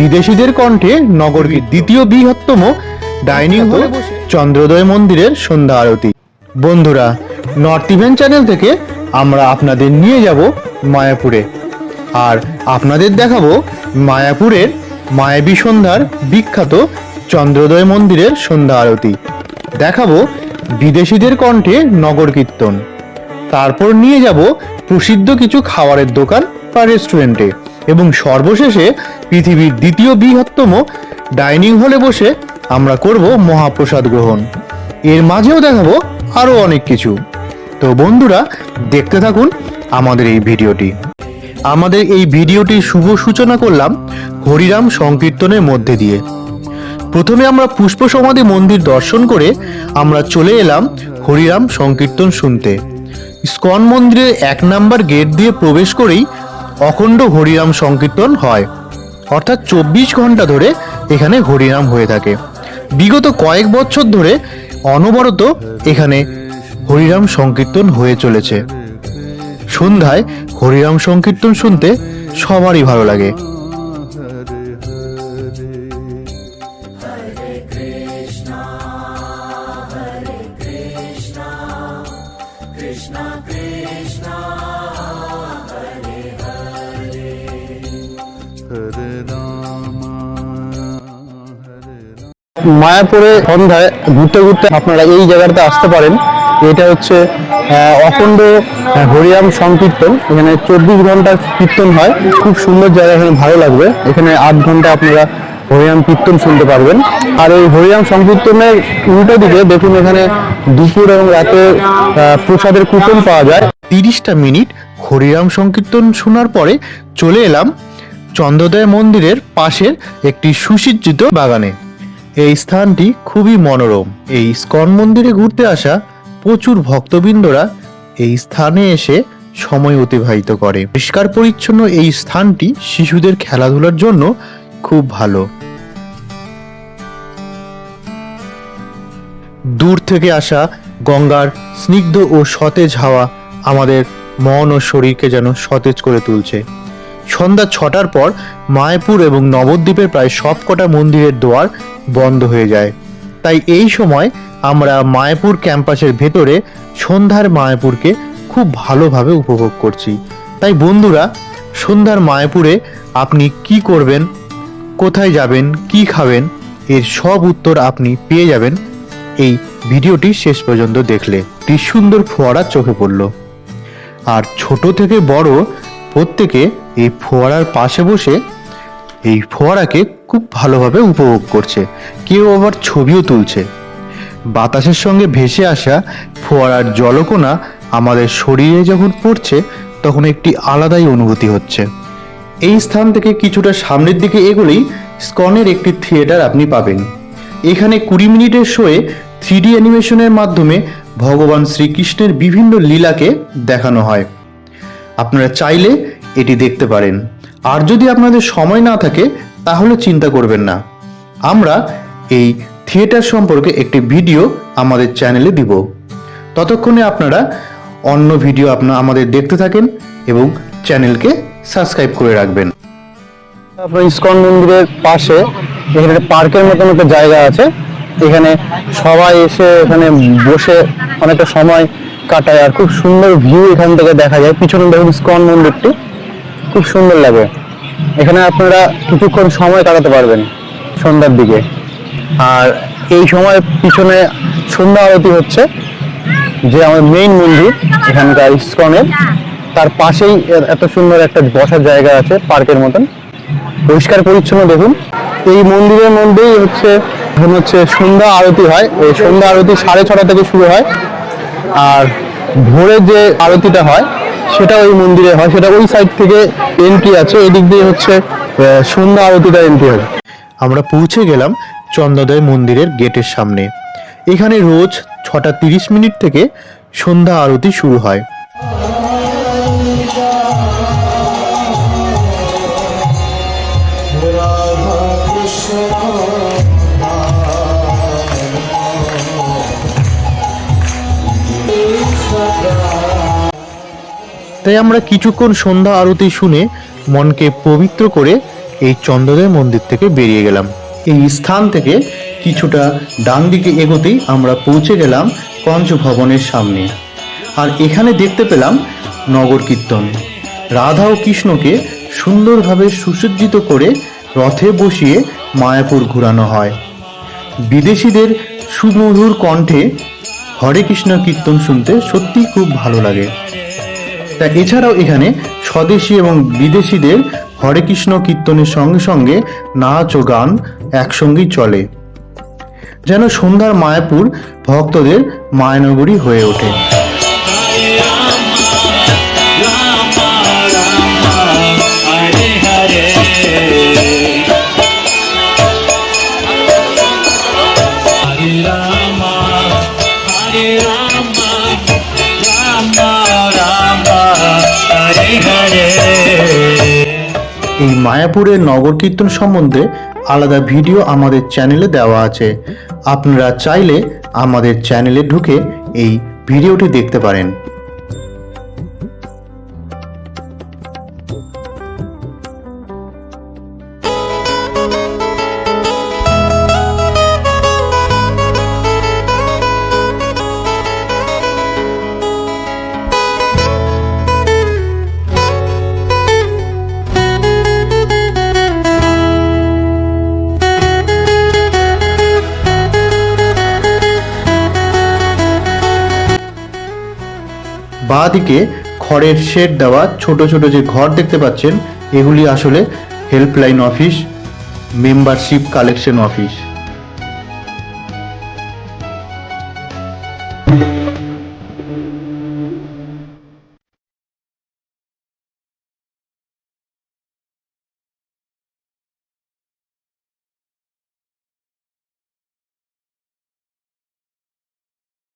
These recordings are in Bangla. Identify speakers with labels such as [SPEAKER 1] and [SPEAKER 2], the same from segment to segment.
[SPEAKER 1] বিদেশিদের কণ্ঠে নগরীর দ্বিতীয় বৃহত্তম ডাইনিং হল চন্দ্রোদয় মন্দিরের সন্ধ্যা আরতি। বন্ধুরা, নর্থ ইভেন চ্যানেল থেকে আমরা আপনাদের নিয়ে যাব মায়াপুরে। আর আপনাদের দেখাবো মায়াপুরের মায়াবী সন্ধ্যার বিখ্যাত চন্দ্রোদয় মন্দিরের সন্ধ্যা আরতি। দেখাবো বিদেশিদের কণ্ঠে নগর কীর্তন। তারপর নিয়ে যাব প্রসিদ্ধ কিছু খাবারের দোকান বা রেস্টুরেন্টে। এবং সর্বশেষে পৃথিবীর দ্বিতীয় বৃহত্তম ডাইনিং হলে বসে আমরা করব মহাপ্রসাদ গ্রহণ। এর মাঝেও দেখাবো আরও অনেক কিছু। তো বন্ধুরা, দেখতে থাকুন আমাদের এই ভিডিওটি। আমাদের এই ভিডিওটির শুভ সূচনা করলাম হরিরাম সংকীর্তনের মধ্যে দিয়ে। প্রথমে আমরা পুষ্প সমাধি মন্দির দর্শন করে আমরা চলে এলাম হরিরাম সংকীর্তন শুনতে। স্কন মন্দিরের এক নাম্বার গেট দিয়ে প্রবেশ করেই অখণ্ড হরিরাম সংকীর্তন হয়। অর্থাৎ চব্বিশ ঘণ্টা ধরে এখানে হরিনাম হয়ে থাকে। বিগত কয়েক বছর ধরে অনবরত এখানে হরিরাম সংকীর্তন হয়ে চলেছে। সন্ধ্যায় হরিরাম সংকীর্তন শুনতে সবারই ভালো লাগে।
[SPEAKER 2] মায়াপুরে সন্ধ্যায় ঘুরতে ঘুরতে আপনারা এই জায়গাটাতে আসতে পারেন। এটা হচ্ছে অখণ্ড হরিয়াম সংকীর্তন। এখানে চব্বিশ ঘণ্টা কীর্তন হয়। খুব সুন্দর জায়গা, এখানে ভালো লাগবে। এখানে আট ঘণ্টা আপনারা হরিয়াম কীর্তন শুনতে পারবেন। আর এই হরিয়াম সংকীর্তনের উল্টো দিকে দেখুন, এখানে দুপুর এবং রাতে প্রসাদের কুপন পাওয়া যায়।
[SPEAKER 1] তিরিশটা মিনিট হরিরাম সংকীর্তন শোনার পরে চলে এলাম চন্দ্রোদয় মন্দিরের পাশের একটি সুসজ্জিত বাগানে। এই স্থানটি খুবই মনোরম। এই স্কন মন্দিরে ঘুরতে আসা প্রচুর ভক্তবৃন্দরা এই স্থানে এসে সময় অতিবাহিত করে। পরিষ্কার পরিচ্ছন্ন এই স্থানটি শিশুদের খেলাধুলার জন্য খুব ভালো। দূর থেকে আসা গঙ্গার স্নিগ্ধ ও সতেজ হাওয়া আমাদের মন ও শরীরকে যেন সতেজ করে তুলছে। সন্ধ্যা ছটার পর মায়াপুর এবং নবদ্বীপের প্রায় সবকটা মন্দিরের দোয়ার বন্ধ হয়ে যায়। তাই এই সময় আমরা মায়াপুর ক্যাম্পাসের ভেতরে সন্ধ্যার মায়াপুরকে খুব ভালোভাবে উপভোগ করছি। তাই বন্ধুরা, সন্ধ্যার মায়াপুরে আপনি কি করবেন, কোথায় যাবেন, কি খাবেন, এর সব উত্তর আপনি পেয়ে যাবেন এই ভিডিওটি শেষ পর্যন্ত দেখলে। সুন্দর ফোয়ারা চোখে পড়ল। আর ছোট থেকে বড় প্রত্যেকে এই ফোয়ারার পাশে বসে এই ফোয়ারাকে খুব ভালোভাবে উপভোগ করছে। কেউ আবার ছবিও তুলছে। বাতাসের সঙ্গে ভেসে আসা ফোয়ারার জলকোনা আমাদের শরীরে যখন পড়ছে, তখন একটি আলাদাই অনুভূতি হচ্ছে। এই স্থান থেকে কিছুটা সামনের দিকে এগোলেই স্কনের একটি থিয়েটার আপনি পাবেন। এখানে কুড়ি মিনিটের শোয়ে থ্রিডি অ্যানিমেশনের মাধ্যমে ভগবান শ্রীকৃষ্ণের বিভিন্ন লীলাকে দেখানো হয়। আপনারা চাইলে এটি দেখতে পারেন। আর যদি আপনাদের সময় না থাকে, তাহলে চিন্তা করবেন না। আমরা এই থিয়েটার সম্পর্কে একটি ভিডিও আমাদের চ্যানেলে দিব। ততক্ষণে আপনারা অন্য ভিডিও আপনারা আমাদের দেখতে থাকেন এবং চ্যানেলকে সাবস্ক্রাইব করে রাখবেন।
[SPEAKER 2] আপনার ইস্কন মন্দিরের পাশে, এখানে পার্কের মতন একটা জায়গা আছে। এখানে সবাই এসে এখানে বসে অনেকটা সময় কাটায় আর খুব সুন্দর ভিউ এখান থেকে দেখা যায়। পিছনে দেখুন ইস্কন মন্দিরটি। খুব সুন্দর লাগে। এখানে আপনারা কিছুক্ষণ সময় কাটাতে পারবেন সন্ধ্যার দিকে। আর এই সময় পিছনে সন্ধ্যা আরতি হচ্ছে, যে আমার মেইন মন্দির এখানকার ইস্কনের তার পাশেই এত সুন্দর একটা বসার জায়গা আছে, পার্কের মতন। পরিষ্কার পরিচ্ছন্ন দেখুন। এই মন্দিরের মধ্যেই হচ্ছে, এখন হচ্ছে সন্ধ্যা আরতি হয়। এই সন্ধ্যা আরতি সাড়ে ছটা থেকে শুরু হয়। আর ভোরে যে আরতিটা হয়, সেটা ওই মন্দিরে হয়। সেটা ওই সাইড থেকে এন্ট্রি আছে, এদিক দিয়ে হচ্ছে সন্ধ্যা আরতিটা এন্ট্রি হয়।
[SPEAKER 1] আমরা পৌঁছে গেলাম চন্দ্রোদয় মন্দিরের গেটের সামনে। এখানে রোজ ছটা তিরিশ মিনিট থেকে সন্ধ্যা আরতি শুরু হয়। তাই আমরা কিছুক্ষণ সন্ধ্যা আরতি শুনে মনকে পবিত্র করে এই চন্দ্রদেব মন্দির থেকে বেরিয়ে গেলাম। এই স্থান থেকে কিছুটা ডান দিকে এগোতেই আমরা পৌঁছে গেলাম পঞ্চভবনের সামনে। আর এখানে দেখতে পেলাম নগর কীর্তন। রাধা ও কৃষ্ণকে সুন্দরভাবে সুসজ্জিত করে রথে বসিয়ে মায়াপুর ঘোরানো হয়। বিদেশিদের সুমধুর কণ্ঠে হরে কৃষ্ণ কীর্তন শুনতে সত্যি খুব ভালো লাগে। তা এছাড়াও এখানে স্বদেশি এবং বিদেশিদের হরে কৃষ্ণ কীর্তনের সঙ্গে সঙ্গে নাচ ও গান একসঙ্গেই চলে। যেন সন্ধ্যার মায়াপুর ভক্তদের মায়ানগরী হয়ে ওঠে। মায়াপুরের নগর কীর্তন সম্বন্ধে আলাদা ভিডিও আমাদের চ্যানেলে দেওয়া আছে। আপনারা চাইলে আমাদের চ্যানেলে ঢুকে এই ভিডিওটি দেখতে পারেন। বাঁ দিকে খড়ের শেড দেওয়া ছোট ছোট যে ঘর দেখতে পাচ্ছেন, এগুলি আসলে helpline office membership collection office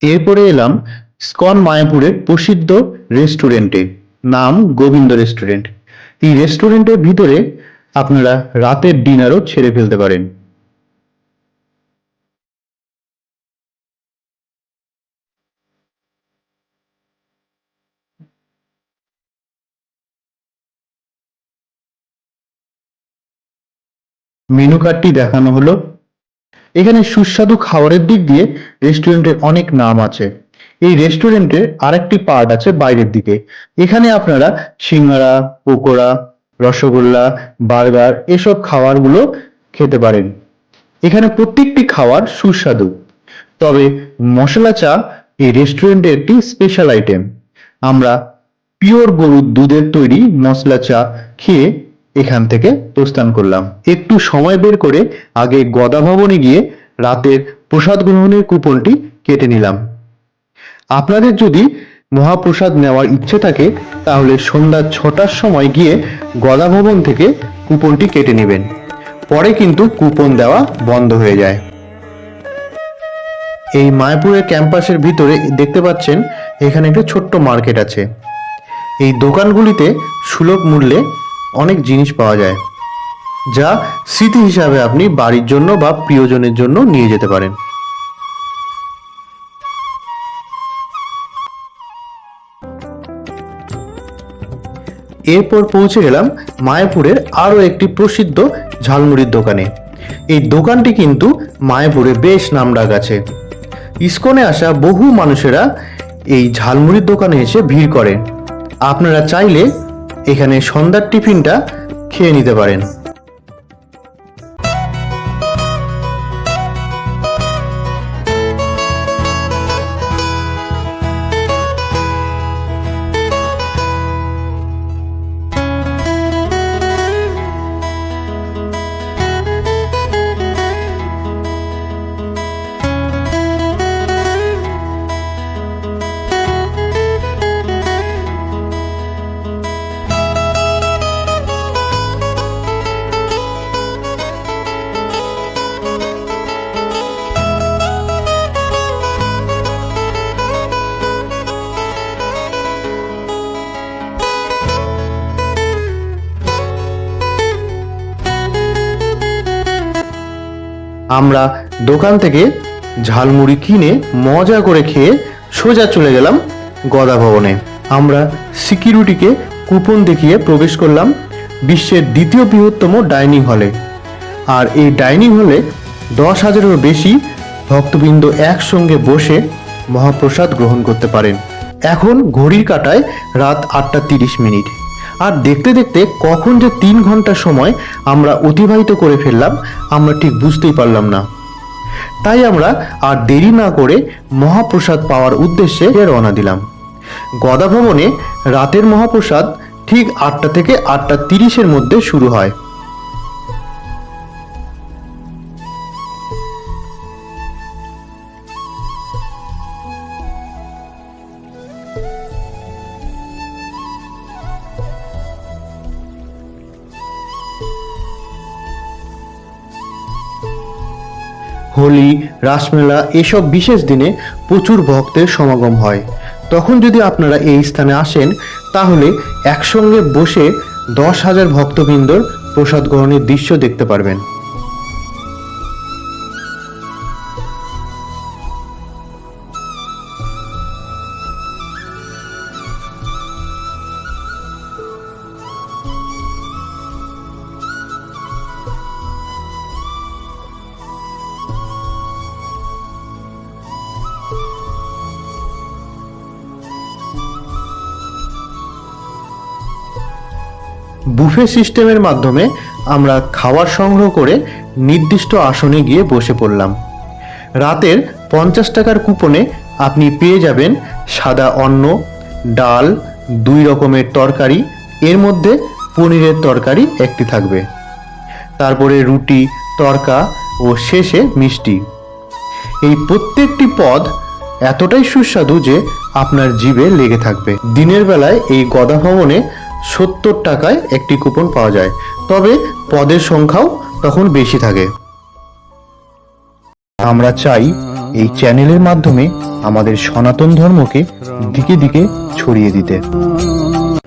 [SPEAKER 1] এরপরে এলাম স্কন মায়াপুরের প্রসিদ্ধ রেস্টুরেন্টে, নাম গোবিন্দ রেস্টুরেন্ট। এই রেস্টুরেন্টের ভিতরে আপনারা রাতের ডিনারও ছেড়ে ফেলতে পারেন। মেনু কার্ডটি দেখানো হলো। এখানে সুস্বাদু খাবারের দিক দিয়ে রেস্টুরেন্টের অনেক নাম আছে। এই রেস্টুরেন্টের আরেকটি পার্ট আছে বাইরের দিকে। এখানে আপনারা সিঙ্গারা, পকোড়া, রসগোল্লা, বার্গার এসব খাবারগুলো খেতে পারেন। এখানে প্রত্যেকটি খাবার সুস্বাদু। তবে মশলা চা এই রেস্টুরেন্টের একটি স্পেশাল আইটেম আমরা পিওর গরুর দুধের তৈরি মশলা চা খেয়ে এখান থেকে প্রস্থান করলাম। একটু সময় বের করে আগে গদা ভবনে গিয়ে রাতের প্রসাদ গ্রহণের কুপনটি কেটে নিলাম। আপনাদের যদি মহাপ্রসাদ নেওয়ার ইচ্ছে থাকে, তাহলে সন্ধ্যা ছটার সময় গিয়ে গদা ভবন থেকে কুপনটি কেটে নেবেন। পরে কিন্তু কুপন দেওয়া বন্ধ হয়ে যায়। এই মায়াপুরের ক্যাম্পাসের ভিতরে দেখতে পাচ্ছেন, এখানে একটা ছোট্ট মার্কেট আছে। এই দোকানগুলিতে সুলভ মূল্যে অনেক জিনিস পাওয়া যায়, যা স্মৃতি হিসাবে আপনি বাড়ির জন্য বা প্রিয়জনের জন্য নিয়ে যেতে পারেন। এরপর পৌঁছে গেলাম মায়াপুরের আরও একটি প্রসিদ্ধ ঝালমুড়ির দোকানে। এই দোকানটি কিন্তু মায়াপুরে বেশ নাম ডাক আছে। ইস্কনে আসা বহু মানুষেরা এই ঝালমুড়ির দোকানে এসে ভিড় করে। আপনারা চাইলে এখানে সন্ধ্যার টিফিনটা খেয়ে নিতে পারেন। আমরা দোকান থেকে ঝালমুড়ি কিনে মজা করে খেয়ে সোজা চলে গেলাম গদা ভবনে। আমরা সিকিউরিটিকে কুপন দেখিয়ে প্রবেশ করলাম বিশ্বের দ্বিতীয় বৃহত্তম ডাইনিং হলে। আর এই ডাইনিং হলে দশ হাজারেরও বেশি ভক্তবৃন্দ একসঙ্গে বসে মহাপ্রসাদ গ্রহণ করতে পারেন। এখন ঘড়ির কাটায় রাত আটটা তিরিশ মিনিট। আর দেখতে দেখতে কখন যে তিন ঘণ্টা সময় আমরা অতিবাহিত করে ফেললাম, আমরা ঠিক বুঝতেই পারলাম না। তাই আমরা আর দেরি না করে মহাপ্রসাদ পাওয়ার উদ্দেশ্যে রওনা দিলাম। গদা ভবনে রাতের মহাপ্রসাদ ঠিক আটটা থেকে আটটা তিরিশের মধ্যে শুরু হয়। হোলি, রাসমেলা এসব বিশেষ দিনে প্রচুর ভক্তের সমাগম হয়। তখন যদি আপনারা এই স্থানে আসেন, তাহলে একসঙ্গে বসে দশ হাজার ভক্তবৃন্দর প্রসাদ গ্রহণের দৃশ্য দেখতে পারবেন। বুফে সিস্টেমের মাধ্যমে আমরা খাবার সংগ্রহ করে নির্দিষ্ট আসনে গিয়ে বসে পড়লাম। রাতের পঞ্চাশ টাকার কুপনে আপনি পেয়ে যাবেন সাদা অন্ন, ডাল, দুই রকমের তরকারি, এর মধ্যে পনিরের তরকারি একটি থাকবে। তারপরে রুটি, তরকা ও শেষে মিষ্টি। এই প্রত্যেকটি পদ এতটাই সুস্বাদু যে আপনার জিভে লেগে থাকবে। দিনের বেলায় এই গদা ভবনে সত্তর টাকায় একটি কুপন পাওয়া যায়। তবে পদের সংখ্যাও তখন বেশি থাকে। আমরা চাই এই চ্যানেলের মাধ্যমে আমাদের সনাতন ধর্মকে দিকে দিকে ছড়িয়ে দিতে।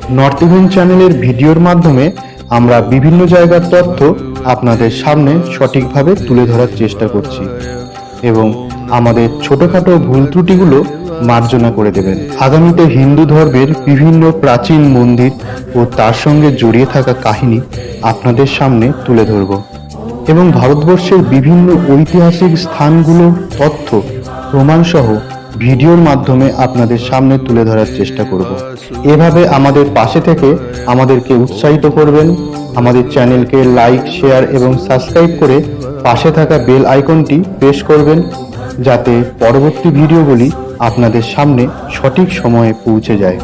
[SPEAKER 1] নর্থ ইভেন চ্যানেলের ভিডিওর মাধ্যমে আমরা বিভিন্ন জায়গার তথ্য আপনাদের সামনে সঠিকভাবে তুলে ধরার চেষ্টা করছি। এবং আমাদের ছোটখাটো ভুল ত্রুটিগুলো মার্জনা করে দেবেন। আগামীতে হিন্দু ধর্মের বিভিন্ন প্রাচীন মন্দির ও তার সঙ্গে জড়িয়ে থাকা কাহিনী আপনাদের সামনে তুলে ধরব। এবং ভারতবর্ষের বিভিন্ন ঐতিহাসিক স্থানগুলোর তথ্য, প্রমাণসহ ভিডিওর মাধ্যমে আপনাদের সামনে তুলে ধরার চেষ্টা করব। এভাবে আমাদের পাশে থেকে আমাদেরকে উৎসাহিত করবেন। আমাদের চ্যানেলকে লাইক, শেয়ার এবং সাবস্ক্রাইব করে পাশে থাকা বেল আইকনটি প্রেস করবেন। যাতে পরবর্তী ভিডিওগুলি আপনাদের সামনে সঠিক সময়ে পৌঁছে যায়।